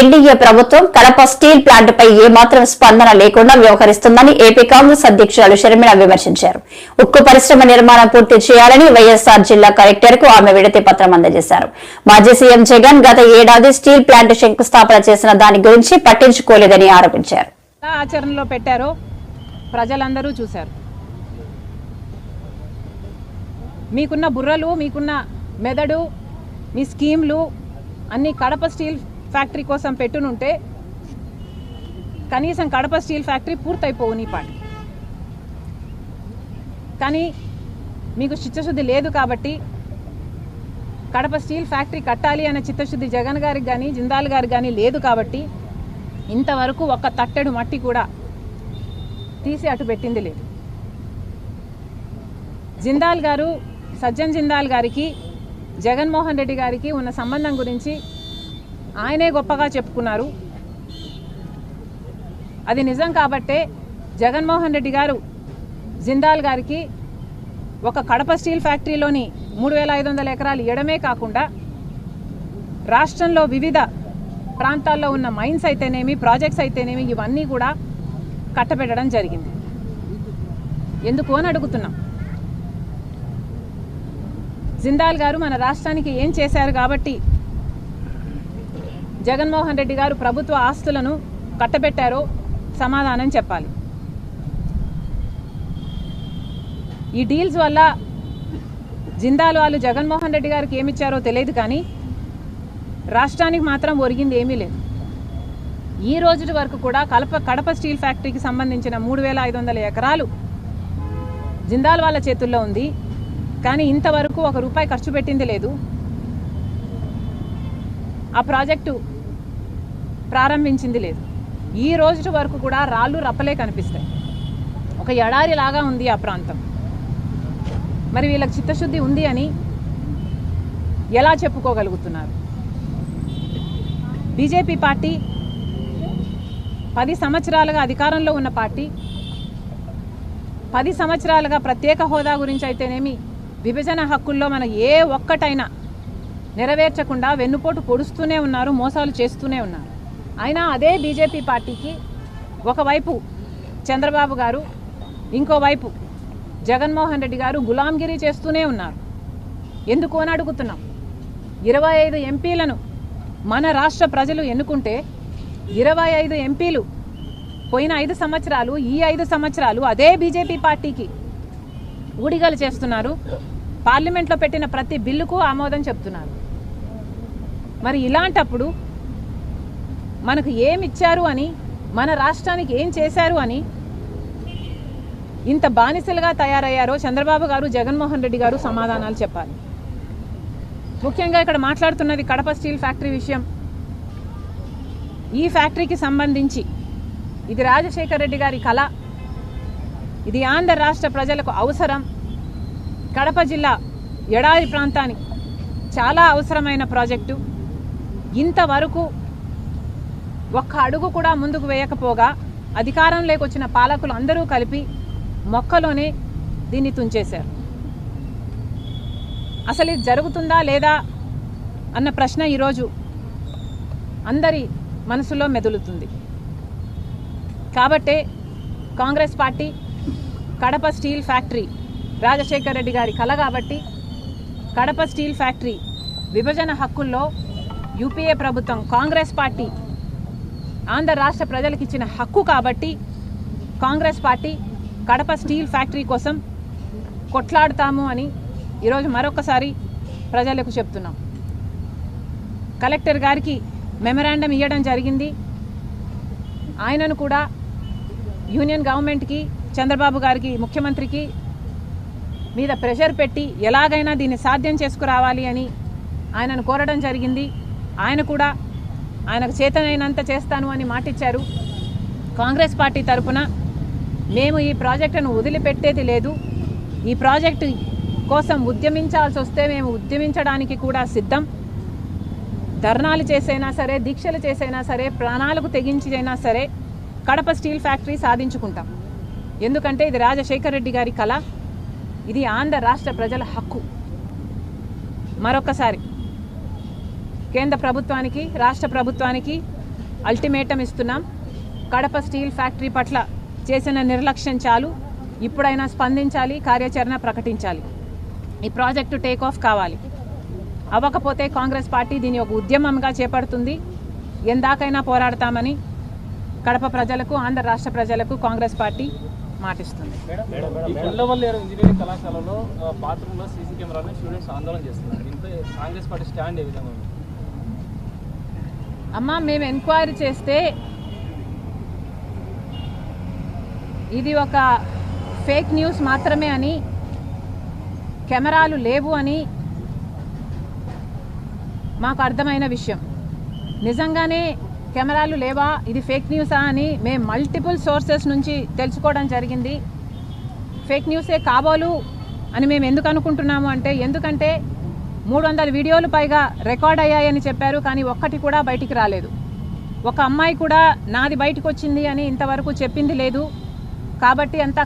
NDA ప్రభుత్వం Kadapa steel plant పై ఏమాత్రం స్పందన లేకుండా వ్యవహరిస్తుందని ఏపీ కాంగ్రెస్ అధ్యక్షురాలు షర్మిల విమర్శించారు. ఉక్కు పరిశ్రమ నిర్మాణం పూర్తి చేయాలని వైఎస్ఆర్ జిల్లా కలెక్టర్కు ఆమె విడతి పత్రం అందజేశారు. మాజీ సీఎం జగన్ గత ఏడాది స్టీల్ ప్లాంట్ శంకుస్థాపన చేసిన దాని గురించి పట్టించుకోలేదని ఆరోపించారు. ఆచరణలో పెట్టారో ప్రజలందరూ చూశారు. మీకున్న బుర్రలు మీకున్న మెదడు మీ స్కీమ్లు అన్నీ కడప స్టీల్ ఫ్యాక్టరీ కోసం పెట్టునుంటే కనీసం కడప స్టీల్ ఫ్యాక్టరీ పూర్తయిపోవు నీ కానీ మీకు చిత్తశుద్ధి లేదు కాబట్టి కడప స్టీల్ ఫ్యాక్టరీ కట్టాలి అనే చిత్తశుద్ధి జగన్ గారికి కానీ జిందాల్ గారికి కానీ లేదు కాబట్టి ఇంతవరకు ఒక్క తట్టెడు మట్టి కూడా తీసి అటు పెట్టింది లేదు. జిందాల్ గారు సజ్జన్ జిందాల్ గారికి జగన్మోహన్ రెడ్డి గారికి ఉన్న సంబంధం గురించి ఆయనే గొప్పగా చెప్పుకున్నారు. అది నిజం కాబట్టే జగన్మోహన్ రెడ్డి గారు జిందాల్ గారికి ఒక కడప స్టీల్ ఫ్యాక్టరీలోని మూడు వేల ఐదు వందల ఎకరాలు ఇవ్వడమే కాకుండా రాష్ట్రంలో వివిధ ప్రాంతాల్లో ఉన్న మైన్స్ అయితేనేమి ప్రాజెక్ట్స్ అయితేనేమి ఇవన్నీ కూడా కట్టబెట్టడం జరిగింది. ఎందుకు అని అడుగుతున్నాం. జిందాల్ గారు మన రాష్ట్రానికి ఏం చేశారు కాబట్టి జగన్మోహన్ రెడ్డి గారు ప్రభుత్వ ఆస్తులను కట్టబెట్టారో సమాధానం చెప్పాలి. ఈ డీల్స్ వల్ల జిందాల్ వాళ్ళు జగన్మోహన్ రెడ్డి గారికి ఏమిచ్చారో తెలియదు కానీ రాష్ట్రానికి మాత్రం ఒరిగింది ఏమీ లేదు. ఈ రోజు వరకు కూడా కలప కడప స్టీల్ ఫ్యాక్టరీకి సంబంధించిన మూడు వేల ఐదు వందల ఎకరాలు జిందాల్ వాళ్ళ చేతుల్లో ఉంది. కానీ ఇంతవరకు ఒక రూపాయి ఖర్చు పెట్టింది లేదు. ఆ ప్రాజెక్టు ప్రారంభించింది లేదు. ఈ రోజు వరకు కూడా రాళ్ళు రప్పలే కనిపిస్తాయి. ఒక ఎడారి లాగా ఉంది ఆ ప్రాంతం. మరి వీళ్ళకి చిత్తశుద్ధి ఉంది అని ఎలా చెప్పుకోగలుగుతున్నారు? బీజేపీ పార్టీ పది సంవత్సరాలుగా అధికారంలో ఉన్న పార్టీ పది సంవత్సరాలుగా ప్రత్యేక హోదా గురించి అయితేనేమి విభజన హక్కుల్లో మనం ఏ ఒక్కటైనా నెరవేర్చకుండా వెన్నుపోటు పొడుస్తూనే ఉన్నారు మోసాలు చేస్తూనే ఉన్నారు. అయినా అదే బీజేపీ పార్టీకి ఒకవైపు చంద్రబాబు గారు ఇంకోవైపు జగన్మోహన్ రెడ్డి గారు గులాంగిరి చేస్తూనే ఉన్నారు. ఎందుకు అని అడుగుతున్నాం. ఇరవై ఐదు ఎంపీలను మన రాష్ట్ర ప్రజలు ఎన్నుకుంటే ఇరవై ఐదు ఎంపీలు పోయిన ఐదు సంవత్సరాలు ఈ ఐదు సంవత్సరాలు అదే బీజేపీ పార్టీకి ఊడిగలు చేస్తున్నారు. పార్లమెంట్లో పెట్టిన ప్రతి బిల్లుకు ఆమోదం చెప్తున్నారు. మరి ఇలాంటప్పుడు మనకు ఏమి ఇచ్చారు అని మన రాష్ట్రానికి ఏం చేశారు అని ఇంత బానిసలుగా తయారయ్యారో చంద్రబాబు గారు జగన్మోహన్ రెడ్డి గారు సమాధానాలు చెప్పాలి. ముఖ్యంగా ఇక్కడ మాట్లాడుతున్నది కడప స్టీల్ ఫ్యాక్టరీ విషయం. ఈ ఫ్యాక్టరీకి సంబంధించి ఇది రాజశేఖర రెడ్డి గారి కళ. ఇది ఆంధ్ర రాష్ట్ర ప్రజలకు అవసరం. కడప జిల్లా ఎడారి ప్రాంతానికి చాలా అవసరమైన ప్రాజెక్టు. ఇంతవరకు ఒక్క అడుగు కూడా ముందుకు వేయకపోగా అధికారంలోకి వచ్చిన పాలకులు అందరూ కలిపి మొక్కలోనే దీన్ని తుంచేశారు. అసలు ఇది జరుగుతుందా లేదా అన్న ప్రశ్న ఈరోజు అందరి మనసులో మెదులుతుంది. కాబట్టే Congress party Kadapa steel factory Rajasekhara Reddy గారి కల కాబట్టి కడప స్టీల్ ఫ్యాక్టరీ విభజన హక్కుల్లో యూపీఏ ప్రభుత్వం కాంగ్రెస్ పార్టీ ఆంధ్ర రాష్ట్ర ప్రజలకు ఇచ్చిన హక్కు కాబట్టి Congress party Kadapa steel factory కోసం కొట్లాడుతాము అని ఈరోజు మరొకసారి ప్రజలకు చెప్తున్నాం. కలెక్టర్ గారికి మెమరాండం ఇవ్వడం జరిగింది. ఆయనను కూడా యూనియన్ గవర్నమెంట్కి చంద్రబాబు గారికి ముఖ్యమంత్రికి మీద ప్రెషర్ పెట్టి ఎలాగైనా దీన్ని సాధ్యం చేసుకురావాలి అని ఆయనను కోరడం జరిగింది. ఆయన కూడా ఆయనకు చేతనైనంత చేస్తాను అని మాటిచ్చారు. కాంగ్రెస్ పార్టీ తరఫున మేము ఈ ప్రాజెక్టును వదిలిపెట్టేది లేదు. ఈ ప్రాజెక్టు కోసం ఉద్యమించాల్సి వస్తే మేము ఉద్యమించడానికి కూడా సిద్ధం. ధర్నాలు చేసైనా సరే దీక్షలు చేసైనా సరే ప్రాణాలకు తెగించైనా సరే కడప స్టీల్ ఫ్యాక్టరీ సాధించుకుంటాం. ఎందుకంటే ఇది రాజశేఖర్ రెడ్డి గారి కళ. ఇది ఆంధ్ర రాష్ట్ర ప్రజల హక్కు. మరొకసారి కేంద్ర ప్రభుత్వానికి రాష్ట్ర ప్రభుత్వానికి అల్టిమేటం ఇస్తున్నాం. కడప స్టీల్ ఫ్యాక్టరీ పట్ల చేసిన నిర్లక్ష్యం చాలు. ఇప్పుడైనా స్పందించాలి కార్యాచరణ ప్రకటించాలి. ఈ ప్రాజెక్టు టేక్ ఆఫ్ కావాలి. అవ్వకపోతే కాంగ్రెస్ పార్టీ దీని ఒక ఉద్యమంగా చేపడుతుంది. ఎందాకైనా పోరాడతామని కడప ప్రజలకు ఆంధ్ర రాష్ట్ర ప్రజలకు కాంగ్రెస్ పార్టీ మాటిస్తుంది. ఇంజనీరింగ్ కళాశాలలో బాత్రూంలో సీసీ కెమెరాలను స్టూడెంట్స్ ఆందోళన చేస్తున్నారు. కాంగ్రెస్ పార్టీ స్టాండ్ ఏ విధంగా అమ్మ మేము ఎంక్వైరీ చేస్తే ఇది ఒక ఫేక్ న్యూస్ మాత్రమే అని కెమెరాలు లేవు అని మాకు అర్థమైన విషయం. నిజంగానే కెమెరాలు లేవా? ఇది ఫేక్ న్యూసా అని మేము మల్టిపుల్ సోర్సెస్ నుంచి తెలుసుకోవడం జరిగింది. ఫేక్ న్యూసే కాబోలు అని మేము ఎందుకు అనుకుంటున్నాము అంటే ఎందుకంటే మూడు వందల వీడియోలు పైగా రికార్డ్ అయ్యాయని చెప్పారు కానీ ఒక్కటి కూడా బయటికి రాలేదు. ఒక అమ్మాయి కూడా నాది బయటకు వచ్చింది అని ఇంతవరకు చెప్పింది లేదు. కాబట్టి అంతా